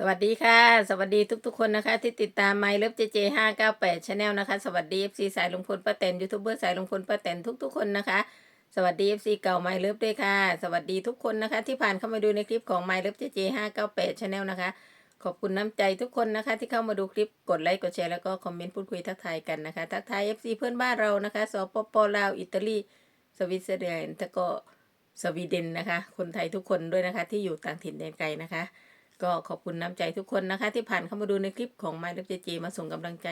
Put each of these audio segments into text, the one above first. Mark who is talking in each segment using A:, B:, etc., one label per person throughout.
A: สวัสดีค่ะ สวัสดีทุกๆคนนะคะ ที่ติดตามไมล์เลิฟเจเจห้าเก้าแปดชาแนลนะคะ สวัสดีเอฟซีสายลุงพลป้าแตนยูทูบเบอร์สายลุงพลป้าแตนทุกๆคนนะคะ สวัสดีเอฟซีเก่าไมล์เลิฟด้วยค่ะ สวัสดีทุกคนนะคะ ที่ผ่านเข้ามาดูในคลิปของไมล์เลิฟเจเจห้าเก้าแปดชาแนลนะคะ ขอบคุณน้ำใจทุกคนนะคะ ที่เข้ามาดูคลิปกดไลค์กดแชร์แล้วก็คอมเมนต์พูดคุยทักทายกันนะคะ ทักทายเอฟซีเพื่อนบ้านเรานะคะสปปลาวอิตาลีสวิตเซอร์แลนด์แล้วก็สวีเดนนะคะ คนไทยทุกคนด้วยนะคะ ที่อยู่ต่างถิ่นแดนไกลนะคะ ก็ขอบคุณน้ำใจทุกคนนะคะ ที่ผ่านเข้ามาดูในคลิปของ My l o v e JJ มาส่งกำลังใจ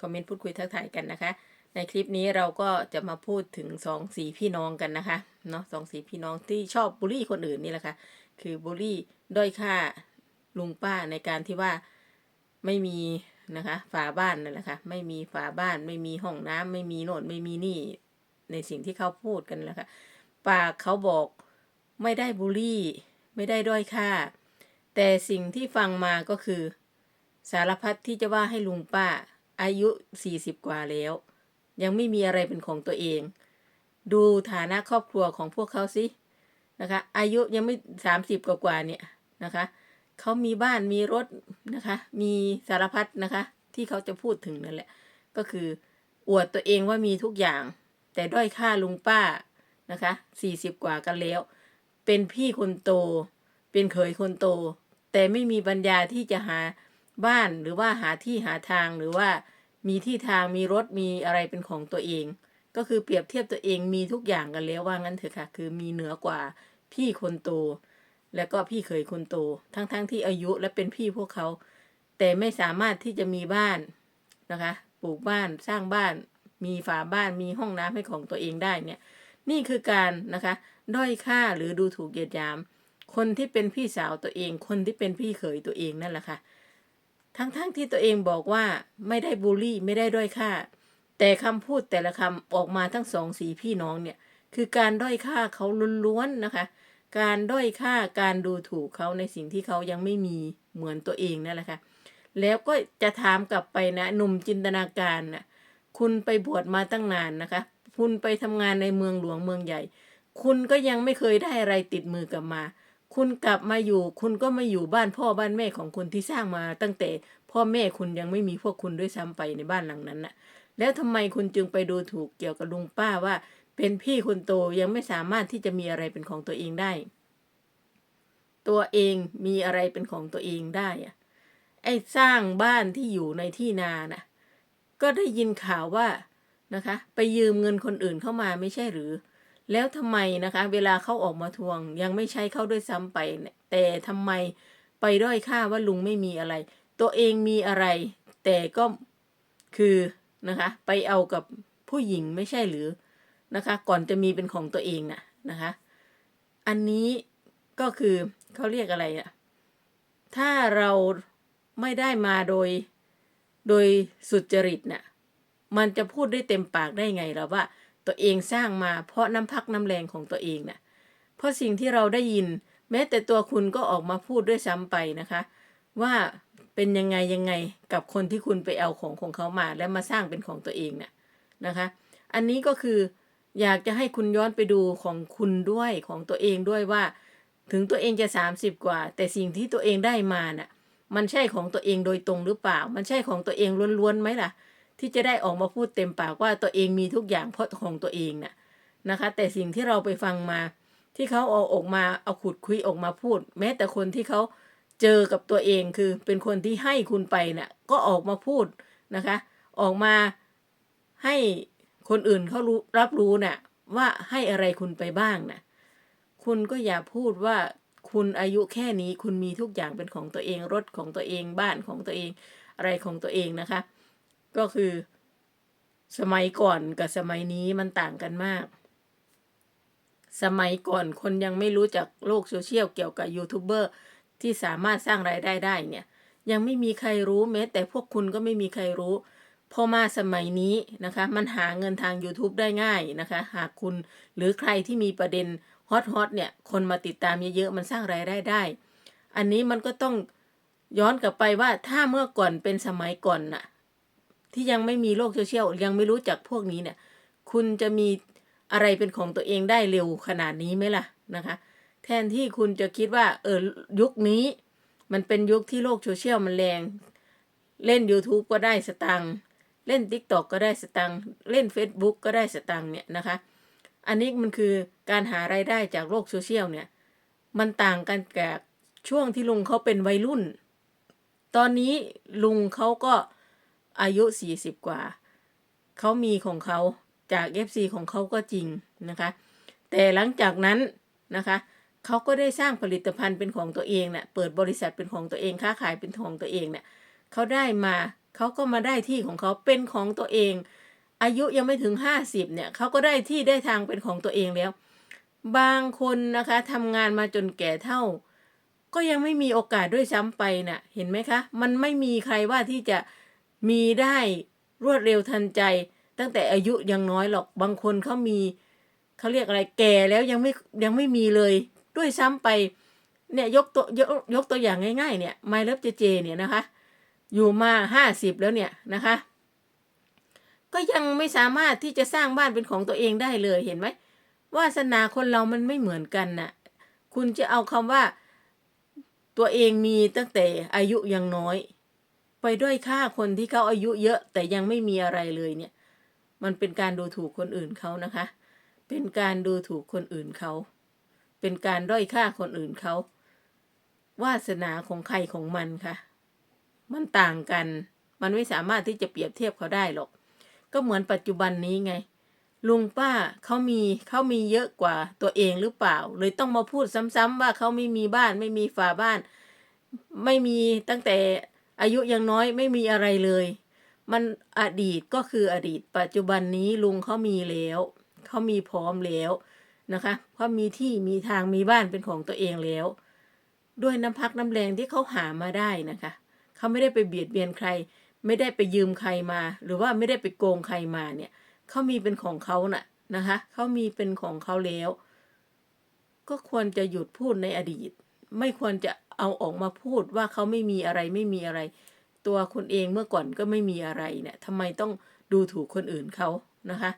A: คอมเมนต์พูดคุยทักทายกันนะคะ ในคลิปนี้เราก็จะมาพูดถึงสองสีพี่น้องกันนะคะเนาะสองสีพี่น้องที่ชอบบูลลี่คนอื่นนี่แหละค่ะคือบูลลี่ด้อยค่าลุงป้าในการที่ว่าไม่มีนะคะฝาบ้านนั่นแหละค่ะไม่มีฝาบ้านไม่มีห้องน้ำไม่มีโน่นไม่มีนี่ในสิ่งที่เขาพูดกันแหละค่ะปากเขาบอกไม่ได้บูลลี่ ไม่ได้ด้อยค่า แต่สิ่งที่ฟังมาก็คือ สารพัดที่จะว่าให้ลุงป้า อายุ40กว่าแล้ว ยังไม่มีอะไรเป็นของตัวเอง ดูฐานะครอบครัวของพวกเขาสินะคะ อายุยังไม่30กว่ากว่าเนี่ยนะคะเขามีบ้านมีรถนะคะ มีสารพัดนะคะ ที่เขาจะพูดถึงนั่นแหละ ก็คืออวดตัวเองว่ามีทุกอย่าง แต่ด้อยค่าลุงป้านะคะ40กว่ากันแล้ว เป็นพี่คนโต เป็นเขยคนโต แต่ไม่มีปัญญาที่จะหาบ้านหรือว่าหาที่หาทางหรือว่ามีที่ทางมีรถมีอะไรเป็นของตัวเอง ก็คือเปรียบเทียบตัวเองมีทุกอย่างกันแล้วว่างั้นเถอะค่ะ คือมีเหนือกว่าพี่คนโต แล้วก็พี่เขยคนโต ทั้งๆทที่อายุและเป็นพี่พวกเขา แต่ไม่สามารถที่จะมีบ้านนะคะปลูกบ้านสร้างบ้าน มีฝาบ้านมีห้องน้ำให้ของตัวเองได้เนี่ย นี่คือการนะคะ ด้อยค่าหรือดูถูกเหยียดหยาม คนที่เป็นพี่สาวตัวเอง คนที่เป็นพี่เขยตัวเองนั่นแหละค่ะ ทั้งๆทที่ตัวเองบอกว่าไม่ได้บูลลี่ไม่ได้ด้อยค่า แต่คำพูดแต่ละคำออกมาทั้งสองสีพี่น้องเนี่ย คือการด้อยค่าเขาล้วนๆนะคะ การด้อยค่าการดูถูกเขาในสิ่งที่เขายังไม่มีเหมือนตัวเองนั่นแหละค่ะ แล้วก็จะถามกลับไปนะหนุ่มจินตนาการนะคุณไปบวชมาตั้งนานนะคะ คุณไปทำงานในเมืองหลวงเมืองใหญ่ คุณก็ยังไม่เคยได้อะไรติดมือกลับมา คุณกลับมาอยู่ คุณก็มาอยู่บ้านพ่อบ้านแม่ของคุณที่สร้างมา ตั้งแต่พ่อแม่คุณยังไม่มีพวกคุณด้วยซ้ำไปในบ้านหลังนั้นน่ะ แล้วทำไมคุณจึงไปดูถูกเกี่ยวกับลุงป้าว่า เป็นพี่คนโตยังไม่สามารถที่จะมีอะไรเป็นของตัวเองได้ ตัวเองมีอะไรเป็นของตัวเองได้อะไอ้สร้างบ้านที่อยู่ในที่นาน่ะ ก็ได้ยินข่าวว่านะคะ ไปยืมเงินคนอื่นเข้ามาไม่ใช่หรือ แล้วทำไมนะคะ เวลาเขาออกมาทวง ยังไม่ใช้เขาด้วยซ้ำไปแต่ทำไมไปด้อยค่าว่าลุงไม่มีอะไร ตัวเองมีอะไร แต่ก็คือนะคะ ไปเอากับผู้หญิงไม่ใช่หรือนะคะ ก่อนจะมีเป็นของตัวเองน่ะนะคะ อันนี้ก็คือเขาเรียกอะไรอะถ้าเราไม่ได้มาโดยโดยสุจริตน่ะมันจะพูดได้เต็มปากได้ไงล่ะว่า ตัวเองสร้างมาเพราะน้ำพักน้ำแรงของตัวเองน่ะเพราะสิ่งที่เราได้ยิน แม้แต่ตัวคุณก็ออกมาพูดด้วยซ้ำไปนะคะ ว่าเป็นยังไงยังไงกับคนที่คุณไปเอาของของเขามา แล้วมาสร้างเป็นของตัวเองน่ะนะคะ อันนี้ก็คืออยากจะให้คุณย้อนไปดูของคุณด้วยของตัวเองด้วยว่า ถึงตัวเองจะ 30 กว่า แต่สิ่งที่ตัวเองได้มาน่ะมันใช่ของตัวเองโดยตรงหรือเปล่า มันใช่ของตัวเองล้วนๆไหมล่ะ ที่จะได้ออกมาพูดเต็มปากว่าตัวเองมีทุกอย่างเพราะของตัวเองน่ะนะคะ แต่สิ่งที่เราไปฟังมา ที่เขาเอาออกมาเอาขุดคุยออกมาพูด แม้แต่คนที่เขาเจอกับตัวเองคือเป็นคนที่ให้คุณไปน่ะก็ออกมาพูดนะคะ ออกมาให้คนอื่นเขารู้รับรู้น่ะว่าให้อะไรคุณไปบ้างน่ะคุณก็อย่าพูดว่าคุณอายุแค่นี้คุณมีทุกอย่างเป็นของตัวเองรถของตัวเองบ้านของตัวเองอะไรของตัวเองนะคะ ก็คือ สมัยก่อนกับสมัยนี้มันต่างกันมาก สมัยก่อนคนยังไม่รู้จักโลกโซเชียลเกี่ยวกับยูทูบเบอร์ที่สามารถสร้างรายได้ได้เนี่ย ยังไม่มีใครรู้แม้ แต่พวกคุณก็ไม่มีใครรู้พอมาสมัยนี้นะคะ มันหาเงินทาง YouTube ได้ง่ายนะคะ หากคุณหรือใครที่มีประเด็นฮอตฮอตเนี่ย คนมาติดตามเยอะๆ มันสร้างรายได้ได้ อันนี้มันก็ต้องย้อนกลับไปว่าถ้าเมื่อก่อนเป็นสมัยก่อนน่ะ ที่ยังไม่มีโลกโซเชียลยังไม่รู้จักพวกนี้เนี่ย คุณจะมีอะไรเป็นของตัวเองได้เร็วขนาดนี้ไหมล่ะนะคะ แทนที่คุณจะคิดว่าเออยุคนี้ มันเป็นยุคที่โลกโซเชียลมันแรง เล่น YouTube ก็ได้สตังค์เล่น TikTok ก็ได้สตังค์เล่น Facebook ก็ได้สตังค์เนี่ยนะคะ อันนี้มันคือการหารายได้จากโลกโซเชียลเนี่ย มันต่างกันกับช่วงที่ลุงเขาเป็นวัยรุ่น ตอนนี้ลุงเขาก็ อายุ 40 กว่า เขามีของเขาจาก FC ของเขาก็จริงนะคะ แต่หลังจากนั้นนะคะเขาก็ได้สร้างผลิตภัณฑ์เป็นของตัวเองเนี่ยเปิดบริษัทเป็นของตัวเองค้าขายเป็นของตัวเองเนี่ยเขาได้มาเขาก็มาได้ที่ของเขาเป็นของตัวเอง อายุยังไม่ถึง 50เนี่ยเขาก็ได้ที่ได้ทางเป็นของตัวเองแล้ว บางคนนะคะทำงานมาจนแก่เท่า ก็ยังไม่มีโอกาสด้วยซ้ำไปน่ะเห็นไหมคะ มันไม่มีใครว่าที่จะ มีได้รวดเร็วทันใจ ตั้งแต่อายุยังน้อยหรอกบางคนเขามีเขาเรียกอะไรแก่แล้วยังไม่ยังไม่มีเลย ด้วยซ้ำไปเนี่ยยกตัวยกยกตัวอย่างง่ายๆเนี่ยไมเลิฟเจเจเนี่ยนะคะ อยู่มาห้าสิบแล้วเนี่ยนะคะ ก็ยังไม่สามารถที่จะสร้างบ้านเป็นของตัวเองได้เลยเห็นไหมวาสนาคนเรามันไม่เหมือนกันน่ะ คุณจะเอาคำว่าตัวเองมีตั้งแต่อายุยังน้อย ไปด้อยค่าคนที่เขาอายุเยอะแต่ยังไม่มีอะไรเลยเนี่ย มันเป็นการดูถูกคนอื่นเขานะคะ เป็นการดูถูกคนอื่นเขา เป็นการด้อยค่าคนอื่นเขา วาสนาของใครของมันค่ะ มันต่างกัน มันไม่สามารถที่จะเปรียบเทียบเขาได้หรอก ก็เหมือนปัจจุบันนี้ไง ลุงป้าเขามีเขามีเยอะกว่าตัวเองหรือเปล่า เลยต้องมาพูดซ้ำๆว่าเขาไม่มีบ้าน ไม่มีฝาบ้าน ไม่มีตั้งแต่ อายุยังน้อยไม่มีอะไรเลย มันอดีตก็คืออดีต ปัจจุบันนี้ลุงเขามีแล้วเขามีพร้อมแล้วนะคะเขามีที่มีทางมีบ้านเป็นของตัวเองแล้ว ด้วยน้ำพักน้ำแรงที่เขาหามาได้นะคะเขาไม่ได้ไปเบียดเบียนใคร ไม่ได้ไปยืมใครมา หรือว่าไม่ได้ไปโกงใครมาเนี่ยเขามีเป็นของเขาน่ะนะคะเขามีเป็นของเขาแล้ว ก็ควรจะหยุดพูดในอดีต ไม่ควรจะ เอาออกมาพูดว่าเขาไม่มีอะไรไม่มีอะไร ตัวคุณเองเมื่อก่อนก็ไม่มีอะไรเนี่ยทำไมต้องดูถูกคนอื่นเขานะคะ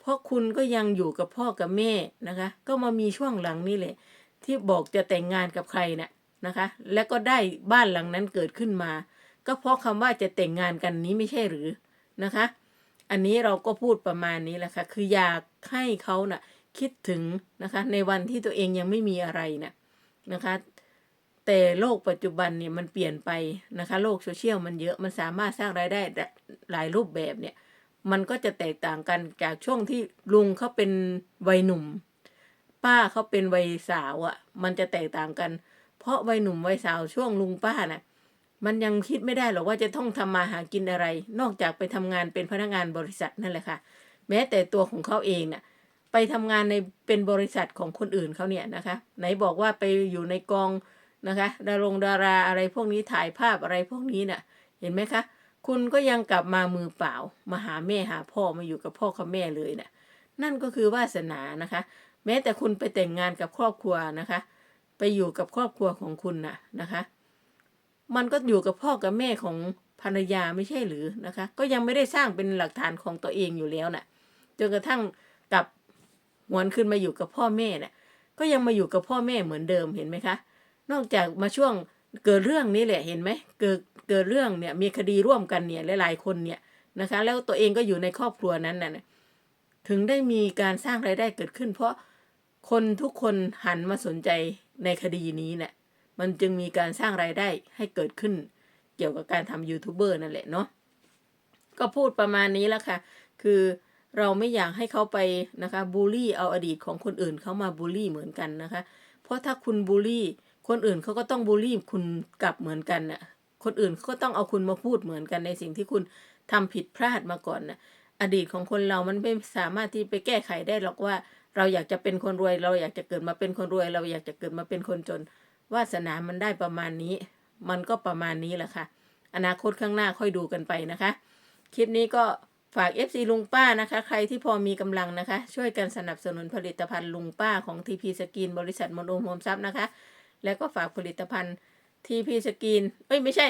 A: เพราะคุณก็ยังอยู่กับพ่อกับแม่นะคะ ก็มามีช่วงหลังนี่แหละ ที่บอกจะแต่งงานกับใครเนี่ยนะคะ และก็ได้บ้านหลังนั้นเกิดขึ้นมา ก็เพราะคำว่าจะแต่งงานกันนี้ไม่ใช่หรือนะคะ อันนี้เราก็พูดประมาณนี้แหละค่ะคืออยากให้เขาน่ะคิดถึงนะคะในวันที่ตัวเองยังไม่มีอะไรน่ะนะคะ แต่โลกปัจจุบันเนี่ยมันเปลี่ยนไปนะคะ โลกโซเชียลมันเยอะมันสามารถสร้างรายได้หลายรูปแบบเนี่ย มันก็จะแตกต่างกันจากช่วงที่ลุงเขาเป็นวัยหนุ่ม ป้าเขาเป็นวัยสาวอะ่ะ มันจะแตกต่างกัน เพราะวัยหนุ่มวัยสาวช่วงลุงป้าน่ะมันยังคิดไม่ได้หรอกว่าจะต้องทำมาหากินอะไร นอกจากไปทำงานเป็นพนักงานบริษัทนั่นแหละค่ะ แม้แต่ตัวของเขาเองน่ะไปทำงานในเป็นบริษัทของคนอื่นเขาเนี่ยนะคะ ไหนบอกว่าไปอยู่ในกอง นะคะดารงดาราอะไรพวกนี้ถ่ายภาพอะไรพวกนี้น่ะ เห็นไหมคะ คุณก็ยังกลับมามือเปล่า มาหาแม่หาพ่อมาอยู่กับพ่อกับแม่เลยน่ะ นั่นก็คือวาสนานะคะ แม้แต่คุณไปแต่งงานกับครอบครัวนะคะ ไปอยู่กับครอบครัวของคุณน่ะนะคะ มันก็อยู่กับพ่อกับแม่ของภรรยาไม่ใช่หรือนะคะ ก็ยังไม่ได้สร้างเป็นหลักฐานของตัวเองอยู่แล้วน่ะจนกระทั่งกลับหวนขึ้นมาอยู่กับพ่อแม่น่ะก็ยังมาอยู่กับพ่อแม่เหมือนเดิมเห็นไหมคะ นอกจากมาช่วงเกิดเรื่องนี้แหละเห็นไหมเกิดเกิดเรื่องเนี่ยมีคดีร่วมกันเนี่ยหลายๆคนเนี่ยนะคะ แล้วตัวเองก็อยู่ในครอบครัวนั้นน่ะถึงได้มีการสร้างรายได้เกิดขึ้น เพราะคนทุกคนหันมาสนใจในคดีนี้เนี่ยมันจึงมีการสร้างรายได้ให้เกิดขึ้น เกี่ยวกับการทำยูทูบเบอร์นั่นแหละเนาะก็พูดประมาณนี้แล้วค่ะ คือเราไม่อยากให้เขาไปนะคะบูลลี่เอาอดีตของคนอื่นเขามาบูลลี่เหมือนกันนะคะ เพราะถ้าคุณบูลลี่ คนอื่นเขาก็ต้องบูลลี่คุณกลับเหมือนกันน่ะ คนอื่นเขาก็ต้องเอาคุณมาพูดเหมือนกันในสิ่งที่คุณทำผิดพลาดมาก่อนน่ะ อดีตของคนเรามันไม่สามารถที่ไปแก้ไขได้หรอกว่า เราอยากจะเป็นคนรวย เราอยากจะเกิดมาเป็นคนรวย เราอยากจะเกิดมาเป็นคนจน วาสนามันได้ประมาณนี้ มันก็ประมาณนี้แหละค่ะ อนาคตข้างหน้าค่อยดูกันไปนะคะ คลิปนี้ก็ฝาก FC ลุงป้านะคะ ใครที่พอมีกำลังนะคะ ช่วยกันสนับสนุนผลิตภัณฑ์ลุงป้าของ TP สกินบริษัทมโนโฮมซับนะคะ แล้วก็ฝากผลิตภัณฑ์ TP สกินเอ้ยไม่ใช่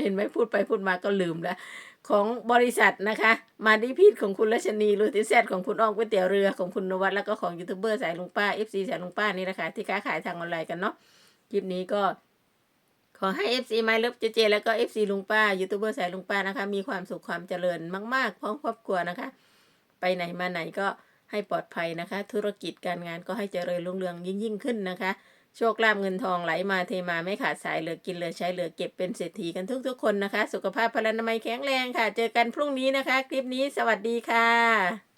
A: เห็นไหมพูดไปพูดมาก็ลืมแล้วของบริษัทนะคะ มาดิพีทของคุณรัชนีลูติแซดของคุณอ้อมก๋วยเตี๋ยวเรือของคุณนวัดแล้วก็ของยูทูบเบอร์สายลุงป้า FC สายลุงป้านี่นะคะที่ค้าขายทางออนไลน์กันเนาะคลิปนี้ก็ขอให้ FC ไมเลิฟเจเจ แล้วก็ FC ลุงป้ายูทูบเบอร์สายลุงป้านะคะ มีความสุขความเจริญมากๆพร้อมครอบครัวนะคะ ไปไหนมาไหนก็ให้ปลอดภัยนะคะ ธุรกิจการงานก็ให้เจริญรุ่งเรืองยิ่งยิ่งขึ้นนะคะ โชคลาภเงินทองไหลมาเทมาไม่ขาดสายเหลือกินเหลือใช้เหลือเก็บเป็นเศรษฐีกันทุกๆคนนะคะ สุขภาพพลานามัยแข็งแรงค่ะ เจอกันพรุ่งนี้นะคะ คลิปนี้สวัสดีค่ะ